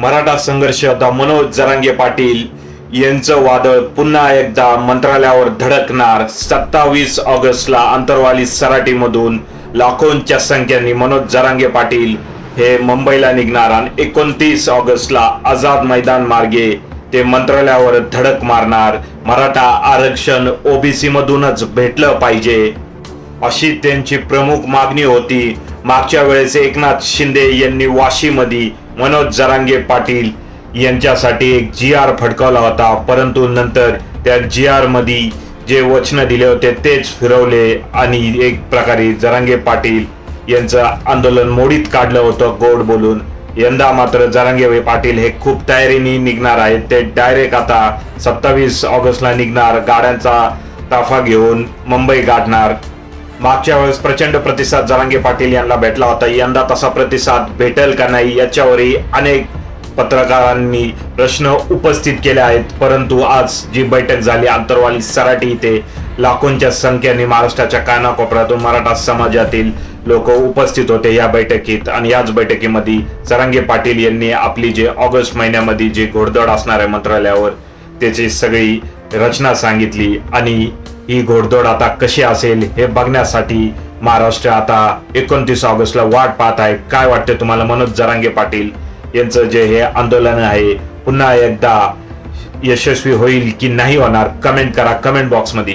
मराठा संघर्ष आता मनोज जरांगे पाटील यांचं वादळ पुन्हा एकदा मंत्रालयावर धडकणार. सत्तावीस ऑगस्टला आंतरवाली सराटीमधून लाखोंच्या संख्येने मनोज जरांगे पाटील हे मुंबईला निघणार आणि एकोणतीस ऑगस्टला आझाद मैदान मार्गे ते मंत्रालयावर धडक मारणार. मराठा आरक्षण ओबीसी मधूनच भेटलं पाहिजे अशी त्यांची प्रमुख मागणी होती. मागच्या वेळेस एकनाथ शिंदे यांनी वाशीमध्ये मनोज जरांगे पाटील यांच्यासाठी एक जी आर फडकावला होता. परंतु नंतर त्या जी आरमध्ये जे वचनं दिले होते तेच फिरवले आणि एक प्रकारे जरांगे पाटील यांचं आंदोलन मोडीत काढलं होतं गोड बोलून. यंदा मात्र जरांगे पाटील हे खूप तयारीने निघणार आहेत. ते डायरेक्ट आता सत्तावीस ऑगस्टला निघणार. गाड्यांचा ताफा घेऊन मुंबई गाठणार. मागच्या वेळेस प्रचंड प्रतिसाद जरांगे पाटील यांना भेटला होता. यंदा तसा प्रतिसाद भेटेल का नाही याच्यावरही अनेक पत्रकारांनी प्रश्न उपस्थित केले आहेत. परंतु आज जी बैठक झाली आंतरवाली सराटी इथे लाखोंच्या संख्येने महाराष्ट्राच्या कानाकोपऱ्यातून मराठा समाजातील लोक उपस्थित होते या बैठकीत. आणि याच बैठकीमध्ये जरांगे पाटील यांनी आपली जे ऑगस्ट महिन्यामध्ये जे घोडदौड असणार आहे मंत्रालयावर त्याची सगळी रचना सांगितली आणि ही घोडदौड आता कशी असेल हे बघण्यासाठी महाराष्ट्र आता एकोणतीस ऑगस्टला वाट पाहत आहे. काय वाटते तुम्हाला? मनोज जरांगे पाटील यांचं जे हे आंदोलन आहे पुन्हा एकदा यशस्वी होईल की नाही होणार? कमेंट करा कमेंट बॉक्समध्ये